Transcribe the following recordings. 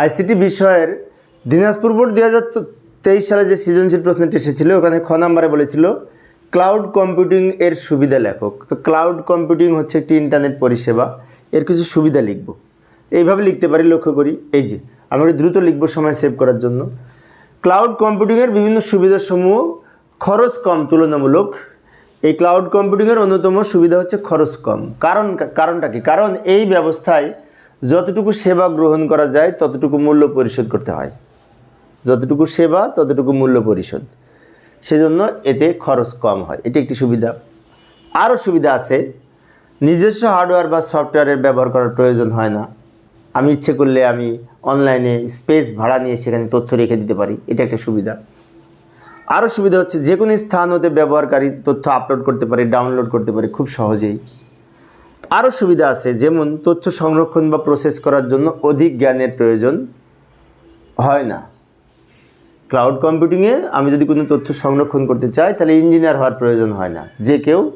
ICT বিষয়ের Dinajpur board দু হাজার তেইশ সালে যে সৃজনশীল প্রশ্নটি এসেছিল, ওখানে খ নাম্বারে বলেছিল, ক্লাউড কম্পিউটিং এর সুবিধা লেখক। তো ক্লাউড কম্পিউটিং হচ্ছে একটি ইন্টারনেট পরিষেবা, এর কিছু সুবিধা লিখব। এইভাবে লিখতে পারি, লক্ষ্য করি। এই যে, আমরা দ্রুত লিখব সময় সেভ করার জন্য। ক্লাউড কম্পিউটিংয়ের বিভিন্ন সুবিধাসমূহ খরচ কম, তুলনামূলক। এই ক্লাউড কম্পিউটিংয়ের অন্যতম সুবিধা হচ্ছে খরচ কম। কারণ, কারণটা কি? কারণ এই ব্যবস্থায় যতটুকু সেবা গ্রহণ করা যায়, ততটুকু মূল্য পরিশোধ করতে হয়। যতটুকু সেবা, ততটুকু মূল্য পরিশোধ। সেজন্য এতে খরচ কম হয়। এটি একটি সুবিধা। আরও সুবিধা আছে। নিজস্ব হার্ডওয়্যার বা সফটওয়্যারের ব্যবহার করার প্রয়োজন হয় না। আমি ইচ্ছে করলে আমি অনলাইনে স্পেস ভাড়া নিয়ে সেখানে তথ্য রেখে দিতে পারি। এটা একটা সুবিধা। আরও সুবিধা হচ্ছে যে কোনো স্থান হতে ব্যবহারকারী তথ্য আপলোড করতে পারে, ডাউনলোড করতে পারে খুব সহজেই। আরও সুবিধা আছে, যেমন তথ্য সংরক্ষণ বা প্রসেস করার জন্য অধিক জ্ঞানের প্রয়োজন হয় না। ক্লাউড কম্পিউটিংয়ে আমি যদি কোনো তথ্য সংরক্ষণ করতে চাই, তাহলে ইঞ্জিনিয়ার হওয়ার প্রয়োজন হয় না। যে কেউ,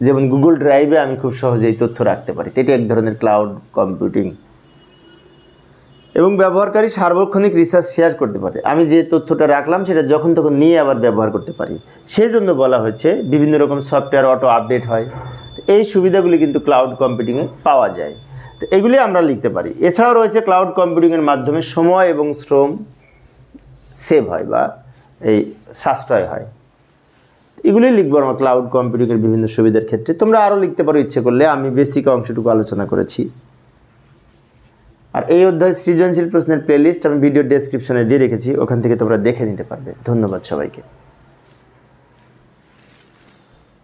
যেমন গুগল ড্রাইভে আমি খুব সহজেই তথ্য রাখতে পারি। এটি এক ধরনের ক্লাউড কম্পিউটিং এবং ব্যবহারকারী সার্বক্ষণিক রিসার্চ শেয়ার করতে পারে। আমি যে তথ্যটা রাখলাম, সেটা যখন তখন নিয়ে আবার ব্যবহার করতে পারি। সেই জন্য বলা হচ্ছে বিভিন্ন রকম সফটওয়্যার অটো আপডেট হয়। এই সুবিধাগুলি কিন্তু ক্লাউড কম্পিউটিংয়ে পাওয়া যায়। তো এগুলি আমরা লিখতে পারি। এছাড়াও রয়েছে ক্লাউড কম্পিউটিংয়ের মাধ্যমে সময় এবং শ্রম সেভ হয় বা এই সাশ্রয় হয়। এগুলি লিখব আমার ক্লাউড কম্পিউটিংয়ের বিভিন্ন সুবিধার ক্ষেত্রে। তোমরা আরও লিখতে পারো ইচ্ছে করলে, আমি বেসিক অংশটুকু আলোচনা করেছি। আর এই অধ্যায় সৃজনশীল প্রশ্নের প্লেলিস্ট আমি ভিডিও ডেসক্রিপশনে দিয়ে রেখেছি, ওখান থেকে তোমরা দেখে নিতে পারবে। ধন্যবাদ সবাইকে।